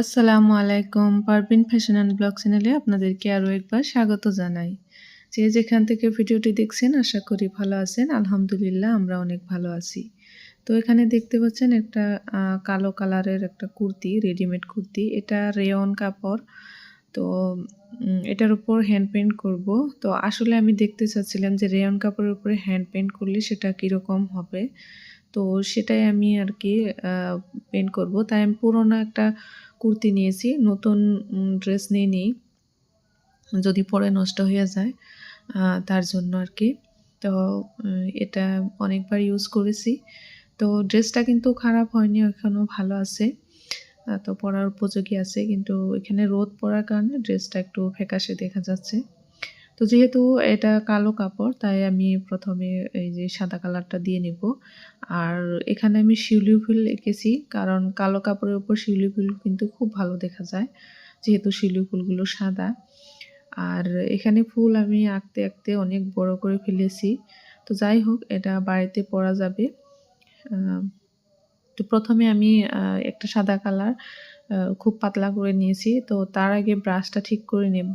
আসসালামু আলাইকুম। Parvin fashion and blog চ্যানেলে আপনাদেরকে আরও একবার স্বাগত জানাই। যে যেখান থেকে ভিডিওটি দেখছেন, আশা করি ভালো আছেন। আলহামদুলিল্লাহ, আমরা অনেক ভালো আছি। তো এখানে দেখতে পাচ্ছেন একটা কালো কালারের একটা কুর্তি রেডিমেড কুর্তি। এটা রেয়ন কাপড়। তো এটার উপর হ্যান্ড পেন্ট করব। তো আসলে আমি দেখতে চাচ্ছিলাম যে রেয়ন কাপড়ের উপরে হ্যান্ড পেন্ট করলে সেটা কীরকম হবে। তো সেটাই আমি আর কি পেন্ট করব। তাই আমি পুরোনো একটা কুর্তি নিয়েছি, নতুন ড্রেস নিয়ে নিই, যদি পরে নষ্ট হয়ে যায় তার জন্য আর কি তো এটা অনেকবার ইউজ করেছি। তো ড্রেসটা কিন্তু খারাপ হয়নি এখনও ভালো আছে। তো পরার উপযোগী আছে, কিন্তু এখানে রোদ পড়ার কারণে ড্রেসটা একটু ফ্যাকাশে দেখা যাচ্ছে। তো যেহেতু এটা কালো কাপড়, তাই আমি প্রথমে এই যে সাদা কালারটা দিয়ে নেব। আর এখানে আমি শিউলি ফুল এঁকেছি, কারণ কালো কাপড়ের উপর শিউলি ফুল কিন্তু খুব ভালো দেখা যায়, যেহেতু শিউলি ফুলগুলো সাদা। আর এখানে ফুল আমি আঁকতে আঁকতে অনেক বড় করে ফেলেছি। তো যাই হোক, এটা বাড়িতে পরা যাবে। তো প্রথমে আমি একটা সাদা কালার খুব পাতলা করে নিয়েছি। তো তার আগে ব্রাশটা ঠিক করে নেব।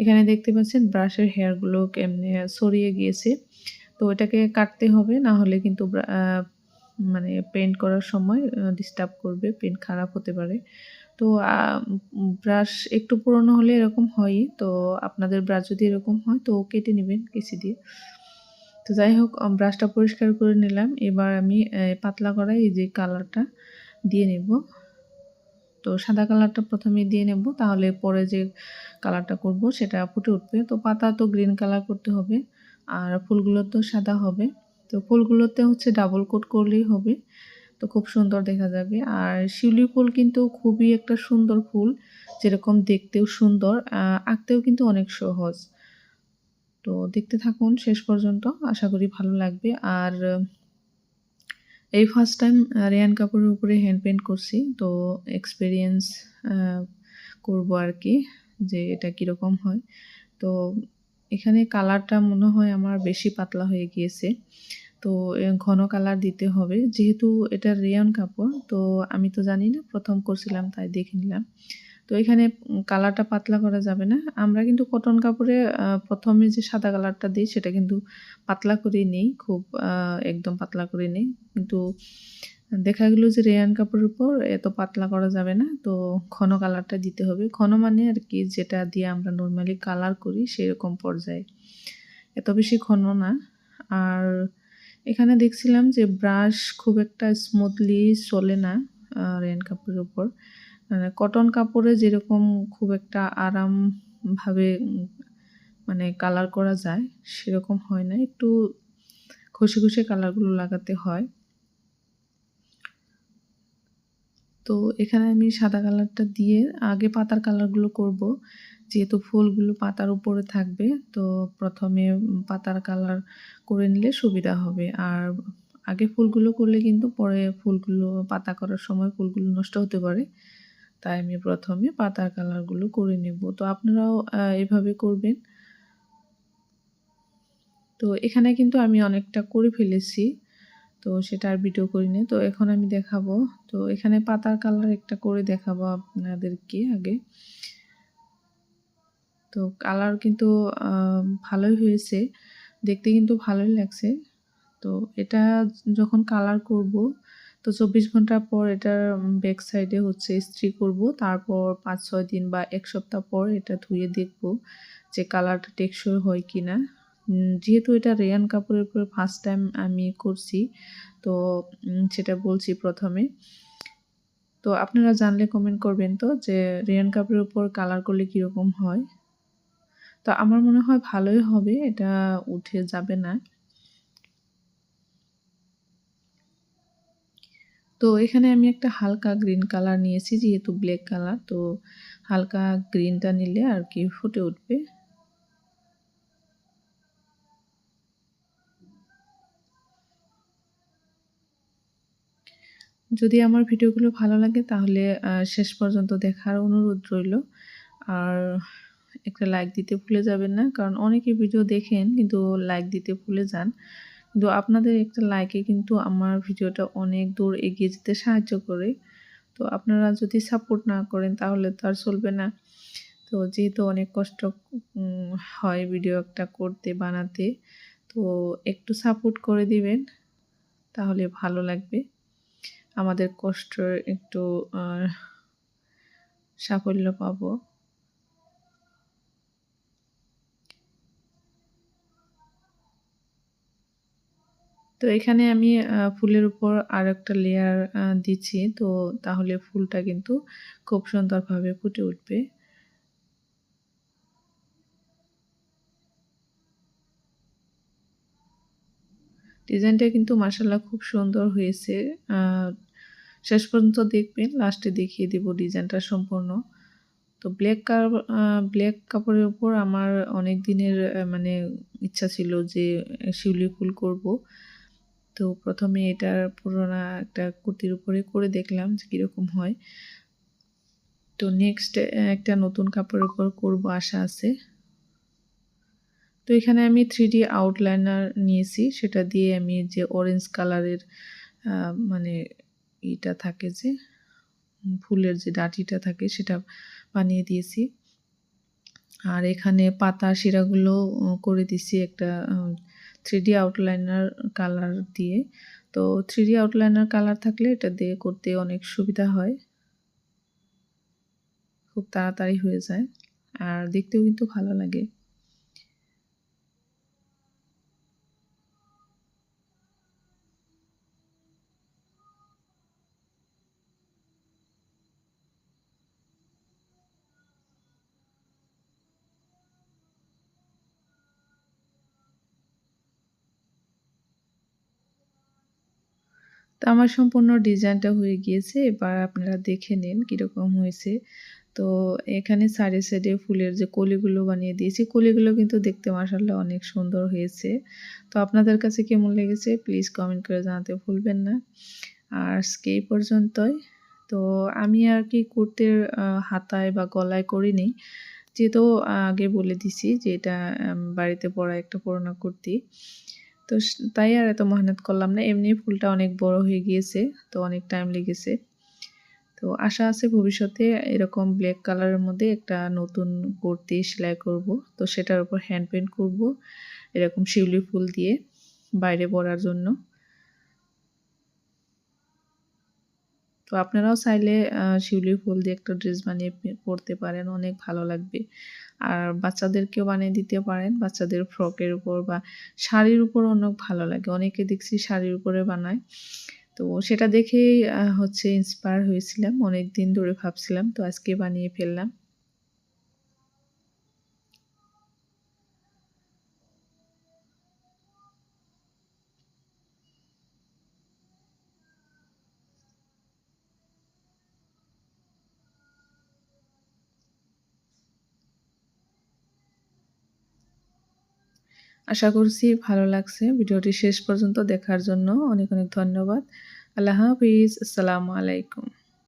এখানে দেখতে পাচ্ছেন ব্রাশের হেয়ারগুলো এমনি সরিয়ে গিয়েছে। তো এটাকে কাটতে হবে, না হলে কিন্তু মানে পেন্ট করার সময় ডিস্টার্ব করবে পেন্ট খারাপ হতে পারে। তো ব্রাশ একটু পুরনো হলে এরকম হয়ই। তো আপনাদের ব্রাশ যদি এরকম হয়, তো কেটে নেবেন কেসি দিয়ে। তো যাই হোক ব্রাশটা পরিষ্কার করে নিলাম। এবার আমি পাতলা করা এই যে কালারটা দিয়ে নেব। তো সাদা কালারটা প্রথমে দিয়ে নেব, তাহলে পরে যে কালারটা করব সেটা ফুটে উঠবে। তো পাতা তো গ্রিন কালার করতে হবে, আর ফুলগুলো তো সাদা হবে। তো ফুলগুলোতে হচ্ছে ডাবল কোট করলেই হবে, তো খুব সুন্দর দেখা যাবে। আর শিউলি ফুল কিন্তু খুবই একটা সুন্দর ফুল, যেরকম দেখতেও সুন্দর আঁকতেও কিন্তু অনেক সহজ। তো দেখতে থাকুন শেষ পর্যন্ত, আশা করি ভালো লাগবে। আর এই ফার্স্ট টাইম রেয়ান কাপড়ের উপরে হ্যান্ড পেন্ট করছি, তো এক্সপিরিয়েন্স করব আর কি, যে এটা কীরকম হয়। তো এখানে কালারটা মনে হয় আমার বেশি পাতলা হয়ে গিয়েছে, তো ঘন কালার দিতে হবে। যেহেতু এটা রেয়ন কাপড় তো আমি তো জানি না, প্রথম করছিলাম, তাই দেখে নিলাম। তো এখানে কালারটা পাতলা করা যাবে না। আমরা কিন্তু কটন কাপড়ে প্রথমে যে সাদা কালারটা দিই, সেটা কিন্তু পাতলা করে নেই, খুব একদম পাতলা করে নেই। কিন্তু দেখা গেলো যে রেয়ান কাপড়ের উপর এত পাতলা করা যাবে না, তো ঘন কালারটা দিতে হবে। ঘন মানে আর কি, যেটা দিয়ে আমরা নর্মালি কালার করি, সেরকম পর্যায়ে। এত বেশি ঘন না। আর এখানে দেখছিলাম যে ব্রাশ খুব একটা স্মুথলি চলে না রেয়ান কাপড়ের উপর। মানে কটন কাপড়ে যেরকম খুব একটা আরামভাবে মানে কালার করা যায়, সেরকম হয় না। একটু ঘষে ঘষে কালারগুলো লাগাতে হয়। তো এখানে আমি সাদা কালারটা দিয়ে আগে পাতার কালারগুলো করব। যেহেতু ফুলগুলো পাতার উপরে থাকবে, তো প্রথমে পাতার কালার করে নিলে সুবিধা হবে। আর আগে ফুলগুলো করলে কিন্তু পরে ফুলগুলো, পাতা করার সময় ফুলগুলো নষ্ট হতে পারে। তাই আমি প্রথমে পাতার কালারগুলো করে নেব। তো আপনারাও এভাবে করবেন। তো এখানে কিন্তু আমি অনেকটা করে ফেলেছি। তো সেটা আর ভিডিও করিনি তো এখন আমি দেখাবো। তো এখানে পাতার কালার একটা করে দেখাবো আপনাদেরকে আগে। তো কালার কিন্তু ভালোই হয়েছে। দেখতে কিন্তু ভালোই লাগছে। তো এটা যখন কালার করব তো চব্বিশ ঘণ্টা পর এটার ব্যাক সাইডে হচ্ছে ইস্ত্রি করব। তারপর পাঁচ ছয় দিন বা এক সপ্তাহ পর এটা ধুয়ে দেখব যে কালারটা টেকসই হয় কি না যেহেতু এটা রেয়ান কাপড়ের উপরে ফার্স্ট টাইম আমি করছি, তো সেটা বলছি প্রথমে। তো আপনারা জানলে কমেন্ট করবেন তো যে রেয়ান কাপড়ের উপর কালার করলে কীরকম হয়? তো আমার মনে হয় ভালোই হবে, এটা উঠে যাবে না। তো এখানে আমি একটা হালকা গ্রিন কালার নিয়েছি, যেহেতু ব্ল্যাক কালার তো হালকা গ্রিনটা নিলে আর কি ফুটে উঠবে। যদি আমার ভিডিওগুলো ভালো লাগে তাহলে শেষ পর্যন্ত দেখার অনুরোধ রইল। আর একটা লাইক দিতে ভুলে যাবেন না, কারণ অনেকে ভিডিও দেখেন কিন্তু লাইক দিতে ভুলে যান। কিন্তু আপনাদের একটা লাইকে কিন্তু আমার ভিডিওটা অনেক দূর এগিয়ে যেতে সাহায্য করে। তো আপনারা যদি সাপোর্ট না করেন তাহলে তো আর চলবে না। তো যেহেতু অনেক কষ্ট হয় ভিডিও একটা করতে, বানাতে, তো একটু সাপোর্ট করে দিবেন, তাহলে ভালো লাগবে। আমাদের কষ্ট একটু সাফল্য পাবো। তো এখানে আমি ফুলের উপর আর একটা লেয়ার দিচ্ছি। তো তাহলে ফুলটা কিন্তু খুব সুন্দরভাবে ফুটে উঠবে। ডিজাইনটা কিন্তু মাসাল্লাহ খুব সুন্দর হয়েছে। শেষ পর্যন্ত দেখবেন, লাস্টে দেখিয়ে দেব ডিজাইনটা সম্পূর্ণ। তো ব্ল্যাক কার ব্ল্যাক কাপড়ের উপর আমার অনেক দিনের মানে ইচ্ছা ছিল যে শিউলি ফুল করব। তো প্রথমে এটার পুরোনা একটা কুর্তির উপরে করে দেখলাম যে কীরকম হয়। তো নেক্সট একটা নতুন কাপড়ের উপর করব আশা আছে। তো এখানে আমি থ্রি ডি আউটলাইনার নিয়েছি। সেটা দিয়ে আমি যে অরেঞ্জ কালারের মানে এটা থাকে যে, ফুলের যে ডাটিটা থাকে সেটা বানিয়ে দিয়েছি। আর এখানে পাতা শিরাগুলো করে দিছি একটা থ্রি আউটলাইনার কালার দিয়ে। তো থ্রি আউটলাইনার কালার থাকলে এটা দিয়ে করতে অনেক সুবিধা হয়। খুব তাড়াতাড়ি হয়ে যায়। আর দেখতেও কিন্তু ভালো লাগে। তো আমার সম্পূর্ণ ডিজাইনটা হয়ে গিয়েছে, এবার আপনারা দেখে নিন কীরকম হয়েছে। তো এখানে সাইডে সাইডে ফুলের যে কলিগুলো বানিয়ে দিয়েছি, কলিগুলো কিন্তু দেখতে মাসাল্লাহ অনেক সুন্দর হয়েছে। তো আপনাদের কাছে কেমন লেগেছে প্লিজ কমেন্ট করে জানাতে ভুলবেন না। আর আজকে এই পর্যন্তই। তো আমি আর কি কুর্তির হাতায় বা গলায় করিনি। যেহেতু আগে বলে দিছি যে এটা বাড়িতে পরা একটা পুরোনো কুর্তি। তো তাই আর এত মেহনত করলাম না। এমনি ফুলটা অনেক বড় হয়ে গিয়েছে, তো অনেক টাইম লেগেছে। তো আশা আছে ভবিষ্যতে এরকম ব্ল্যাক কালারের মধ্যে একটা নতুন কুর্তি সেলাই করব। তো সেটার উপর হ্যান্ড পেন্ট করব, এরকম শিউলি ফুল দিয়ে বাইরে পরার জন্য। তো আপনারাও চাইলে শিউলি ফুল দিয়ে একটা ড্রেস বানিয়ে পরতে পারেন, অনেক ভালো লাগবে। আর বাচ্চাদেরকেও বানিয়ে দিতে পারেন, বাচ্চাদের ফ্রকের উপর বা শাড়ির উপর অনেক ভালো লাগে। অনেকে দেখছি শাড়ির উপরে বানায়। তো সেটা দেখেই হচ্ছে ইন্সপায়ার হয়েছিলাম অনেক দিন ধরে ভাবছিলাম, তো আজকে বানিয়ে ফেললাম। আশা করছি ভালো লাগছে। ভিডিওটি শেষ পর্যন্ত দেখার জন্য অনেক অনেক ধন্যবাদ। আল্লাহ হাফিজ। আসসালামু আলাইকুম।